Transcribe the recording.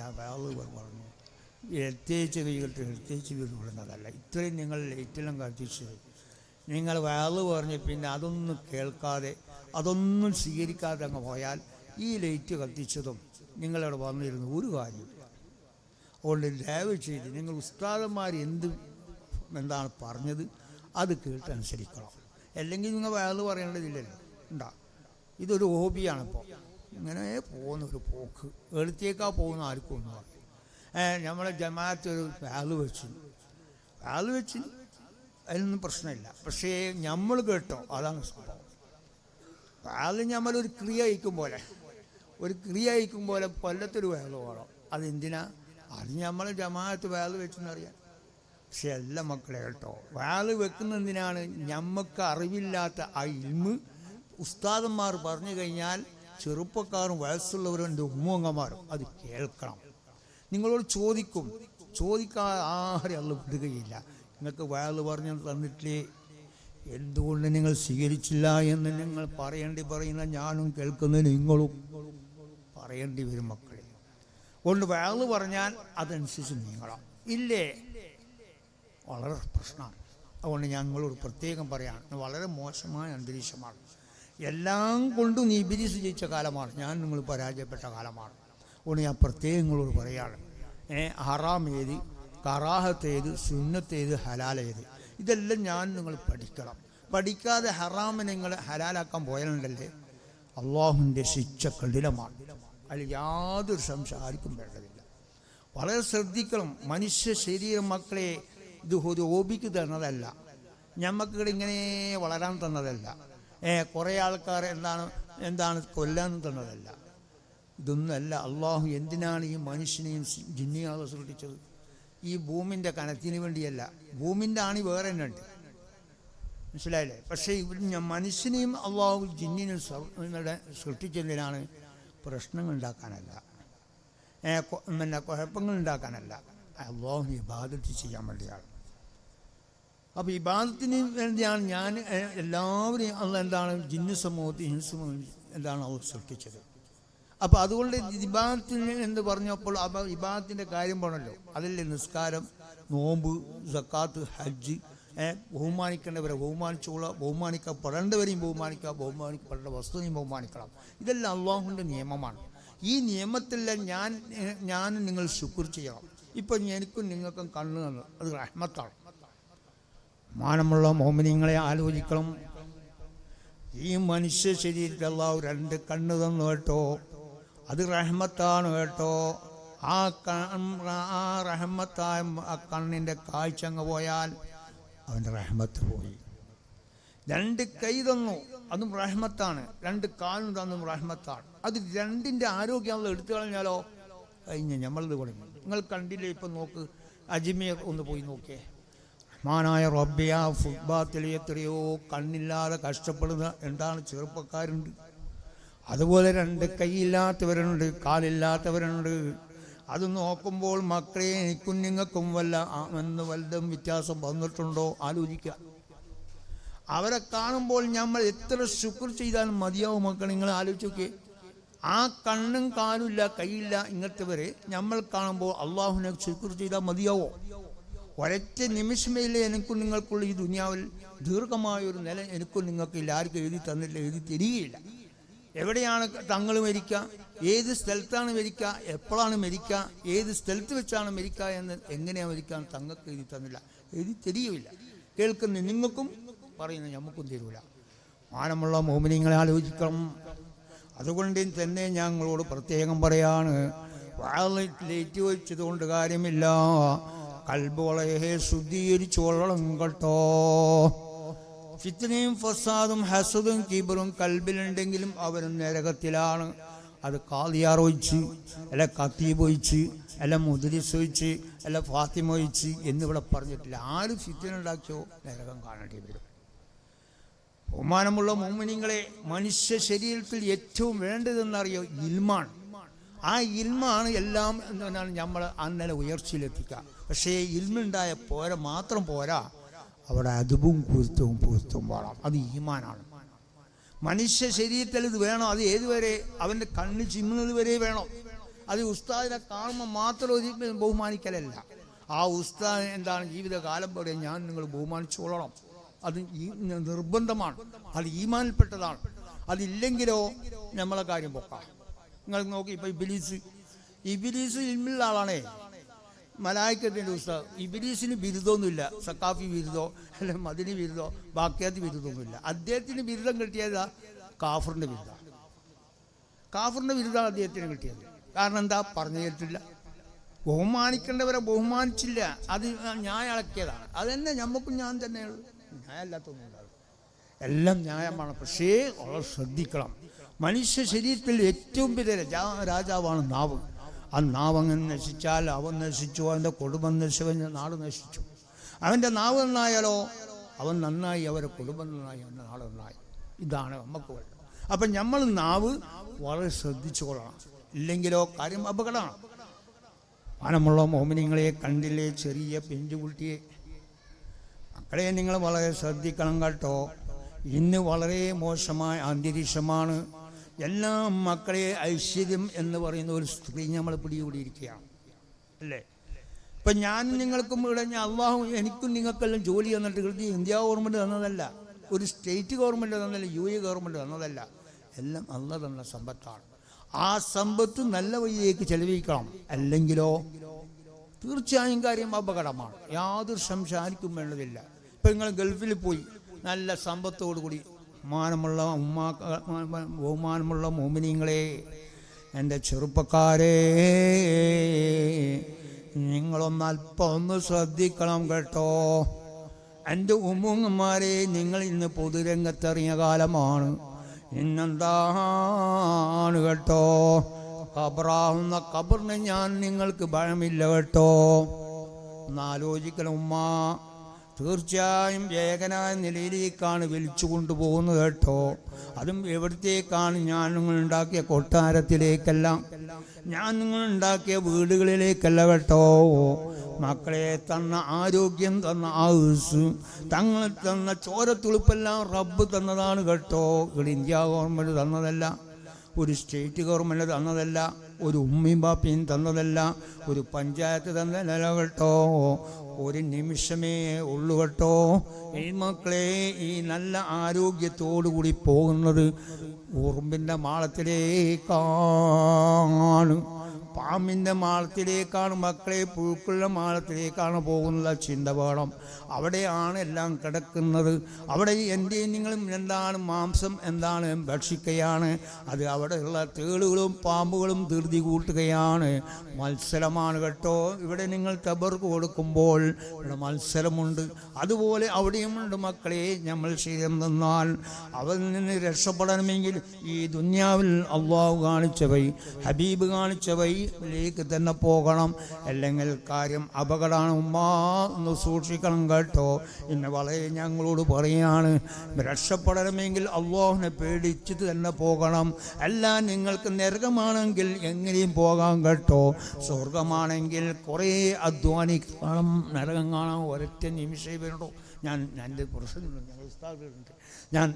ഞാൻ വേറെ പറഞ്ഞു കൈകെട്ട് എത്തേച്ച് വീടുകൊള്ളുന്നതല്ല ഇത്രയും നിങ്ങൾ ലൈറ്റെല്ലാം കത്തിച്ചത് നിങ്ങൾ വേറെ പറഞ്ഞ് പിന്നെ അതൊന്നും കേൾക്കാതെ അതൊന്നും സ്വീകരിക്കാതെ അങ്ങ് പോയാൽ ഈ ലൈറ്റ് കത്തിച്ചതും നിങ്ങളവിടെ വന്നിരുന്ന ഒരു കാര്യമില്ല അതുകൊണ്ട് ദയവ് ചെയ്ത് നിങ്ങൾ ഉസ്താദന്മാർ എന്ത് എന്താണ് പറഞ്ഞത് അത് കേട്ട് അനുസരിക്കണം. അല്ലെങ്കിൽ നിങ്ങൾ വേറെ പറയേണ്ടതില്ലല്ലോ. ഉണ്ടാ ഇതൊരു ഹോബിയാണ് ഇപ്പോൾ ഇങ്ങനെ പോകുന്ന ഒരു പോക്ക്. എടുത്തേക്കാ പോകുന്ന ആർക്കും ഒന്നും അറിയില്ല. ഏ നമ്മളെ ജമാഅത്ത് ഒരു വെച്ചു. വാൽ വെച്ച് അതിനൊന്നും പ്രശ്നമില്ല. പക്ഷേ നമ്മൾ കേട്ടോ അതാണ് സംഭവം. വാൽ നമ്മളൊരു ക്രിയ അയക്കും പോലെ. ഒരു ക്രിയ അയക്കും പോലെ കൊല്ലത്തൊരു വേല വേണം അതെന്തിനാ? അത് നമ്മൾ ജമാഅത്ത് വേല വെച്ചെന്നറിയാം പക്ഷെ എല്ലാ മക്കളെ കേട്ടോ വാൽ വെക്കുന്നതിനാണ് ഞമ്മക്ക് അറിവില്ലാത്ത ആ ഇൽമ് ഉസ്താദന്മാർ പറഞ്ഞു കഴിഞ്ഞാൽ ചെറുപ്പക്കാരും വയസ്സുള്ളവരും എന്റെ ഉമ്മങ്ങമാരും അത് കേൾക്കണം. നിങ്ങളോട് ചോദിക്കും. ചോദിക്കാൻ ആരും അല്ല വിടുകയില്ല. നിങ്ങൾക്ക് വയൽ പറഞ്ഞു തന്നിട്ടില്ലേ? എന്തുകൊണ്ട് നിങ്ങൾ സ്വീകരിച്ചില്ല എന്ന് നിങ്ങൾ പറയേണ്ടി പറയുന്ന ഞാനും കേൾക്കുന്ന നിങ്ങളും പറയേണ്ടി വരും മക്കളെ. കൊണ്ട് വയൽ പറഞ്ഞാൽ അതനുസരിച്ച് നീങ്ങണം. ഇല്ലേ? വളരെ പ്രശ്നമാണ്. അതുകൊണ്ട് ഞങ്ങളോട് പ്രത്യേകം പറയാം. വളരെ മോശമായ അന്തരീക്ഷമാണ്. എല്ലാം കൊണ്ടും നീ ബിരിസ് ജയിച്ച കാലമാണ്. ഞാൻ നിങ്ങൾ പരാജയപ്പെട്ട കാലമാണ്. അതുകൊണ്ട് ഞാൻ പ്രത്യേകം നിങ്ങളോട് പറയാണ്. ഏ ഹറാം ഏത്? കറാഹത്ത് ഏത്? സുന്നത്ത് ഏത്? ഹലാൽ ഏത്? ഇതെല്ലാം ഞാൻ നിങ്ങൾ പഠിക്കണം. പഠിക്കാതെ ഹറാമിനെ നിങ്ങൾ ഹലാലാക്കാൻ പോയാലുണ്ടല്ലേ? അള്ളാഹുവിന്റെ ശിക്ഷ കഠിനമാണ്. അതിൽ യാതൊരു സംശയം വേണ്ടതില്ല. വളരെ ശ്രദ്ധിക്കണം. മനുഷ്യ ശരീരം മക്കളെ ഇത് ഒരു ഓപിക്ക് തന്നതല്ല ഞമ്മക്കിവിടെ ഇങ്ങനെ വളരാൻ തന്നതല്ല. കുറേ ആൾക്കാർ എന്താണ് എന്താണ് കൊല്ലാൻ തന്നതല്ല. ഇതൊന്നല്ല അള്ളാഹു എന്തിനാണ് ഈ മനുഷ്യനെയും ജിന്നിയാളെ സൃഷ്ടിച്ചത്? ഈ ഭൂമിന്റെ കനത്തിന് വേണ്ടിയല്ല. ഭൂമിന്റെ ആണി വേറെ തന്നെ ഉണ്ട്. മനസ്സിലായില്ലേ? പക്ഷേ ഇവർ ഞാൻ മനുഷ്യനെയും അള്ളാഹു ജിന്നിനും സൃഷ്ടിച്ചതിനാണ് പ്രശ്നങ്ങൾ ഉണ്ടാക്കാനല്ല. പിന്നെ കുഴപ്പങ്ങൾ ഉണ്ടാക്കാനല്ല. അള്ളാഹു ഇബാദത്ത് ചെയ്യാൻ വേണ്ടിയാണ്. അപ്പോൾ ഇബാദത്തിന് വേണ്ടിയാണ് ഞാൻ എല്ലാവരെയും അന്ന് എന്താണ് ജിന്നു സമൂഹത്തിൽ ഹിന്ദു എന്താണ് അവർ സൃഷ്ടിച്ചത്. അപ്പോൾ അതുകൊണ്ട് ഇബാദത്തിന് എന്ന് പറഞ്ഞപ്പോൾ അപ്പോൾ ഇബാദത്തിന്റെ കാര്യം പറഞ്ഞല്ലോ. അതിൽ നിസ്കാരം നോമ്പ് സക്കാത്ത് ഹജ്ജ് ബഹുമാനിക്കേണ്ടവരെ ബഹുമാനിച്ചോളാം ബഹുമാനിക്കപ്പെടേണ്ടവരെയും ബഹുമാനിക്കുക ബഹുമാനിക്കപ്പെടേണ്ട വസ്തുവിനെയും ബഹുമാനിക്കണം. ഇതെല്ലാം അള്ളാഹുവിന്റെ നിയമമാണ്. ഈ നിയമത്തിൽ ഞാൻ ഞാൻ നിങ്ങൾ ശുക്ർ ചെയ്യണം. ഇപ്പം എനിക്കും നിങ്ങൾക്കും കണ്ണു തന്നു അത് റഹ്മത്താണ്. മാനമുള്ള മോമിനിങ്ങളെ ആലോചിക്കണം. ഈ മനുഷ്യ ശരീരത്തിൽ അള്ളാഹു രണ്ട് കണ്ണ് തന്നു കേട്ടോ. അത് റഹ്മത്താണ് കേട്ടോ. ആ ആ റഹ്മത്തായ ആ കണ്ണിന്റെ കാഴ്ച അങ്ങ് പോയാൽ അവന്റെ റഹ്മത്ത് പോയി. രണ്ട് കൈ തന്നു അതും റഹ്മത്താണ്. രണ്ട് കാലും തന്നും റഹ്മത്താണ്. അത് രണ്ടിന്റെ ആരോഗ്യം നമ്മൾ എടുത്തു കളഞ്ഞാലോ? കഴിഞ്ഞ് നമ്മളത് കൊടുക്കും. നിങ്ങൾ കണ്ടില്ലേ? ഇപ്പം നോക്ക് അജ്മീർ ഒന്ന് പോയി നോക്കിയേ. റഹ്മാനായ റബ്ബിയ ഫുട്ബാത്തിൽ എത്രയോ കണ്ണില്ലാതെ കഷ്ടപ്പെടുന്ന എന്താണ് ചെറുപ്പക്കാരുണ്ട്. അതുപോലെ രണ്ട് കൈയില്ലാത്തവരുണ്ട് കാലില്ലാത്തവരുണ്ട്. അത് നോക്കുമ്പോൾ മക്കളെ കുഞ്ഞുങ്ങൾക്കും വല്ല എന്ന് വല്ലതും വ്യത്യാസം വന്നിട്ടുണ്ടോ? ആലോചിക്കുക. അവരെ കാണുമ്പോൾ നമ്മൾ എത്ര ശുക്ർ ചെയ്താലും മതിയാവും മക്കൾ നിങ്ങൾ ആലോചിച്ച് നോക്കിയേ. ആ കണ്ണും കാലുമില്ല കൈയില്ല ഇങ്ങനത്തെവരെ നമ്മൾ കാണുമ്പോൾ അള്ളാഹുവിനെ ശുക്ർ ചെയ്താൽ മതിയാവോ? ഒരൊറ്റ നിമിഷമേലേ എനിക്കും നിങ്ങൾക്കുള്ള ഈ ദുനിയാവിൽ ദീർഘമായ ഒരു നില എനിക്കും നിങ്ങൾക്കില്ല ആർക്കും എഴുതി തന്നില്ല എഴുതി തരികയില്ല. എവിടെയാണ് തങ്ങൾ മരിക്കുക ഏത് സ്ഥലത്താണ് മരിക്കുക എപ്പോഴാണ് മരിക്കുക ഏത് സ്ഥലത്ത് വെച്ചാണ് മരിക്കുക എന്ന് എങ്ങനെയാണ് മരിക്കാൻ തങ്ങൾക്ക് എഴുതി തന്നില്ല എഴുതി തരികയില്ല. കേൾക്കുന്ന നിങ്ങൾക്കും പറയുന്ന നമുക്കും തരൂല. മാനമുള്ള മോമിനിങ്ങളെ ആലോചിക്കണം. അതുകൊണ്ട് തന്നെ ഞങ്ങളോട് പ്രത്യേകം പറയാണ് ലേറ്റ് വെച്ചത് കൊണ്ട് കാര്യമില്ല. കൽബ് വളരെ കേട്ടോ. ഫിത്തനയും ഫസാദും ഹസദും കീബറും കൽബിലുണ്ടെങ്കിലും അവരും നരകത്തിലാണ്. അത് കാതിയാർ ഒഴിച്ച് അല്ല കത്തീബ് ഒഴിച്ച് അല്ല മുദ്രിസ് ഒഴിച്ച് അല്ല ഫാത്തിമ ഒഴിച്ച് എന്നിവിടെ പറഞ്ഞിട്ടില്ല. ആരും ഫിത്തന ഉണ്ടാക്കിയോ നരകം കാണേണ്ടി വരും. ബഹുമാനമുള്ള മോമിനിങ്ങളെ മനുഷ്യ ശരീരത്തിൽ ഏറ്റവും വേണ്ടതെന്നറിയോ? ഇൽമാണ്. ആ ഇൽമാണ് എല്ലാം എന്നാണ് നമ്മൾ അന്നലെ ഉയർച്ചയിലെത്തിക്കുക. പക്ഷേ ഇൽമുണ്ടായ പോര മാത്രം പോരാ അവിടെ അതുവും കുരുത്തവും പൊരുത്തവും വേണം. അത് ഈമാനാണ്. മനുഷ്യ ശരീരത്തിൽ ഇത് വേണം അത് ഏതുവരെ? അവന്റെ കണ്ണ് ചിമ്മുന്നത് വരെ വേണം. അത് ഉസ്താദിനെ കാണുമ്പോൾ മാത്രം ഒരു ബഹുമാനിക്കലല്ല. ആ ഉസ്താദ് എന്താണ് ജീവിതകാലം പോലെ ഞാൻ നിങ്ങൾ ബഹുമാനിച്ചോളണം. അത് നിർബന്ധമാണ്. അത് ഈമാനിൽപ്പെട്ടതാണ്. അതില്ലെങ്കിലോ നമ്മളെ കാര്യം പൊക്കാം. നിങ്ങൾ നോക്കി ഇപ്പൊ ഇബിലീസ്. ഇബിലീസ് ഇൽമുള്ള ആളാണേ. മലായിക്കത്തിന്റെ ഉസ്താദ്. ഇബിലീസിന് ബിരുദമൊന്നുമില്ല. സക്കാഫി ബിരുദോ അല്ലെ മദിനി ബിരുദോ ബാക്കിയാത്തി ബിരുദമൊന്നുമില്ല. അദ്ദേഹത്തിന് ബിരുദം കിട്ടിയത് കാഫറിന്റെ ബിരുദ. കാഫറിന്റെ ബിരുദമാണ് അദ്ദേഹത്തിന് കിട്ടിയത്. കാരണം എന്താ? പറഞ്ഞു കേട്ടില്ല ബഹുമാനിക്കേണ്ടവരെ ബഹുമാനിച്ചില്ല. അത് ഞാൻ ഇളക്കിയതാണ്. അതെന്നെ ഞമ്മക്കും ഞാൻ തന്നെയുള്ളൂ. അല്ലാത്തൊന്നും ഉണ്ടാവില്ല എല്ലാം ന്യായമാണ്. പക്ഷേ വളരെ ശ്രദ്ധിക്കണം. മനുഷ്യ ശരീരത്തിൽ ഏറ്റവും വലിയ രാജാ- രാജാവാണ് നാവ്. ആ നാവ് അങ്ങനെ നശിച്ചാൽ അവൻ നശിച്ചു അവന്റെ കുടുംബം നശിച്ചു അവന്റെ നാട് നശിച്ചു. അവന്റെ നാവ് നന്നായാലോ? അവൻ നന്നായി അവരെ കുടുംബം നന്നായി അവന്റെ നാട് നന്നായി. ഇതാണ് നമുക്ക് വേണ്ടത്. അപ്പം നമ്മൾ നാവ് വളരെ ശ്രദ്ധിച്ചു കൊള്ളണം ഇല്ലെങ്കിലോ കാര്യം അപകടമാണ്. മാനമുള്ള മോമിനിങ്ങളെ കണ്ടില്ലേ? ചെറിയ പെഞ്ചുകുട്ടിയെ മക്കളെ നിങ്ങൾ വളരെ ശ്രദ്ധിക്കണം കേട്ടോ. ഇന്ന് വളരെ മോശമായ അന്തരീക്ഷമാണ്. എല്ലാ മക്കളെ ഐശ്വര്യം എന്ന് പറയുന്ന ഒരു സ്ത്രീ നമ്മൾ പിടികൂടിയിരിക്കുകയാണ്. അല്ലേ? ഇപ്പം ഞാൻ നിങ്ങൾക്കും ഇവിടെ ഞാൻ അള്ളാഹു എനിക്കും നിങ്ങൾക്കെല്ലാം ജോലി തന്നിട്ട് കൃതി ഇന്ത്യ ഗവൺമെന്റ് തന്നതല്ല. ഒരു സ്റ്റേറ്റ് ഗവൺമെന്റ് തന്നതല്ല യു എ ഗവൺമെന്റ് തന്നതല്ല. എല്ലാം അല്ല തന്ന സമ്പത്താണ്. ആ സമ്പത്ത് നല്ല വഴിയിലേക്ക് ചെലവഴിക്കണം. അല്ലെങ്കിലോ തീർച്ചയായും കാര്യം അപകടമാണ്. യാതൊരു സംശയം വേണ്ടതില്ല. ഇപ്പം നിങ്ങൾ ഗൾഫിൽ പോയി നല്ല സമ്പത്തോടു കൂടി മാനമുള്ള ഉമ്മാ ബഹുമാനമുള്ള മോമിനിങ്ങളെ എന്റെ ചെറുപ്പക്കാരെ നിങ്ങളൊന്ന് അല്പം ഒന്ന് ശ്രദ്ധിക്കണം കേട്ടോ. എന്റെ ഉമ്മുങ്ങന്മാരെ നിങ്ങൾ ഇന്ന് പൊതുരംഗത്തെറിഞ്ഞ കാലമാണ്. ഇന്നെന്താണ് കേട്ടോ? കബറാവുന്ന കബറിന് ഞാൻ നിങ്ങൾക്ക് ഭയമില്ല കേട്ടോ. ഒന്ന് ആലോചിക്കണം ഉമ്മ. തീർച്ചയായും ഏകനായ നിലയിലേക്കാണ് വലിച്ചു കൊണ്ടുപോകുന്നത് കേട്ടോ. അതും എവിടത്തേക്കാണ് ഞാൻ നിങ്ങൾ ഉണ്ടാക്കിയ കൊട്ടാരത്തിലേക്കല്ല. ഞാൻ നിങ്ങൾ ഉണ്ടാക്കിയ വീടുകളിലേക്കല്ല കേട്ടോ. മക്കളെ തന്ന ആരോഗ്യം തന്ന ആയുസ് തങ്ങൾ തന്ന ചോരത്തുളുപ്പെല്ലാം റബ്ബ് തന്നതാണ് കേട്ടോ. ഇവിടെ ഇന്ത്യ ഗവൺമെന്റ് തന്നതല്ല ഒരു സ്റ്റേറ്റ് ഗവൺമെന്റ് തന്നതല്ല ഒരു ഉമ്മയും ബാപ്പയും തന്നതല്ല ഒരു പഞ്ചായത്ത് തന്നതല്ല കേട്ടോ. ഒരു നിമിഷമേ ഉള്ളു കേട്ടോ. മക്കളെ ഈ നല്ല ആരോഗ്യത്തോടു കൂടി പോകുന്നത് ഉറുമ്പിന്റെ മാളത്തിലേക്കാണ്. പാമ്പിന്റെ മാളത്തിലേക്കാണ് മക്കളെ പുഴുക്കളുടെ മാളത്തിലേക്കാണ് പോകുന്നത് ചിന്ത വേണം അവിടെയാണ് എല്ലാം കിടക്കുന്നത്. അവിടെ എന്റെയും നിങ്ങളും എന്താണ് മാംസം എന്താണ് ഭക്ഷിക്കുകയാണ് അത് അവിടെയുള്ള തേളുകളും പാമ്പുകളും ധൃതി കൂട്ടുകയാണ്. മത്സരമാണ് കേട്ടോ. ഇവിടെ നിങ്ങൾ കബർക്ക് കൊടുക്കുമ്പോൾ ഇവിടെ മത്സരമുണ്ട്. അതുപോലെ അവിടെയുമുണ്ട് മക്കളെ നമ്മൾ ശരീരം തന്നാൽ അവരിൽ നിന്ന് രക്ഷപ്പെടണമെങ്കിൽ ഈ ദുന്യാവിൽ അള്ളാഹു കാണിച്ച വഴി ഹബീബ് കാണിച്ച വഴിയിലേക്ക് തന്നെ പോകണം. അല്ലെങ്കിൽ കാര്യം അപകടമാണ്. ഉമ്മ ഒന്ന് സൂക്ഷിക്കണം കേട്ടോ. ഇന്ന് വളരെ ഞങ്ങളോട് പറയാണ് രക്ഷപ്പെടണമെങ്കിൽ അള്ളാഹിനെ പേടിച്ചിട്ട് തന്നെ പോകണം. അല്ല നിങ്ങൾക്ക് നരകമാണെങ്കിൽ എങ്ങനെയും പോകാം കേട്ടോ. സ്വർഗമാണെങ്കിൽ കുറേ അധ്വാനിക്കണം. നരകം കാണാൻ ഒരൊറ്റ നിമിഷം വരണോ ഞാൻ എന്റെ പ്രശ്നമുണ്ട് ഞാൻ ഉസ്താദുണ്ട് ഞാൻ